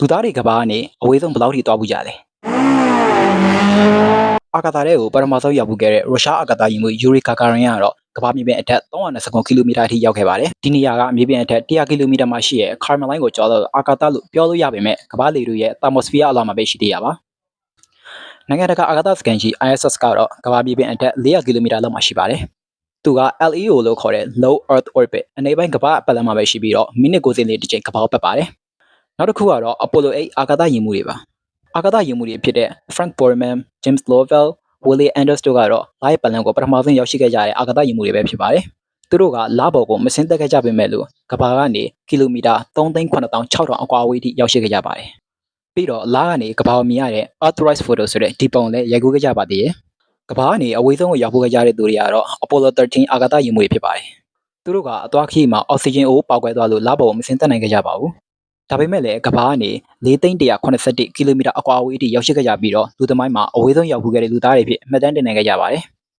လူသားတွေကဘာကနေအဝေးဆုံးဘယ်လောက်ထိသွားဘူးကြလဲအာကာသထဲကိုပထမဆုံးရောက်ဘူးခဲ့တဲ့ရုရှားအာကာသယာဉ်မှူးယူရီကာကာရင်ကတော့ကမ္ဘာမြေပြင်အထက်329ကီလိုမီတာအထိရောက်ခဲ့ပါတယ်ဒီနေရာကမြေပြင်အထက်100ကီလိုမီတာမှာရှိတဲ့ကာမလိုင်းကိုကျော်တော့အာကာသလို့ပြောလို့ရပေမဲ့ကမ္ဘာလေထုရဲ့ thermosphere အလောက်မှာပဲရှိသေးရပါနိုင်ငံတကာအာကာသစကန်ကြီး ISS ကတော့ကမ္ဘာမြေပြင်အထက်400ကီလိုမီတာလောက်မှာရှိပါတယ်သူက LEO လို့ခေါ်တဲ့ Low Earth Orbit အနေပိုင်းကမ္ဘာအပတ်လမ်းမှာပဲရှိပြီးတော့မိနစ်90လေးတစ်ချိန်ကမ္ဘာကိုပတ်ပါတယ် နောက်တစ်ခုကတော့ Apollo 8အာကာသယာဉ်မှူးတွေပါအာကာသယာဉ်မှူးတွေဖြစ်တဲ့ Frank Borman, James Lovell, Willie Anders တို့ကတော့လာရဲ့ပတ်လမ်းကိုပထမဆုံးရောက်ရှိခဲ့ကြတဲ့အာကာသယာဉ်မှူးတွေပဲဖြစ်ပါတယ်သူတို့ကလာဘော်ကိုမစင်းသက်ခဲ့ကြပေမဲ့လို့ကမ္ဘာကနေကီလိုမီတာ3,9600အကွာအဝေးထိရောက်ရှိခဲ့ကြပါတယ်ပြီးတော့လာကနေကမ္ဘာကိုမြင်ရတဲ့ Earthrise photo ဆိုတဲ့ဒီပုံလည်းရိုက်ကူးခဲ့ကြပါသေးတယ်ကမ္ဘာကနေအဝေးဆုံးကိုရောက်ဖို့ကြတဲ့သူတွေကတော့ Apollo 13အာကာသယာဉ်မှူးတွေဖြစ်ပါတယ်သူတို့ကအသွားခရီးမှာအောက်ဆီဂျင်အိုးပေါက်ကွဲသွားလို့လာဘော်ကိုမစင်းသက်နိုင်ခဲ့ကြပါဘူး ဒါပေမဲ့လည်းကမ္ဘာကနေ4,181ကီလိုမီတာအကွာအဝေးထိရောက်ရှိခဲ့ကြပြီးတော့လူသမိုင်းမှာအဝေးဆုံးရောက်ဖူးခဲ့တဲ့လူသားတွေဖြစ်မှတ်တမ်းတင်နိုင်ခဲ့ကြပါတယ်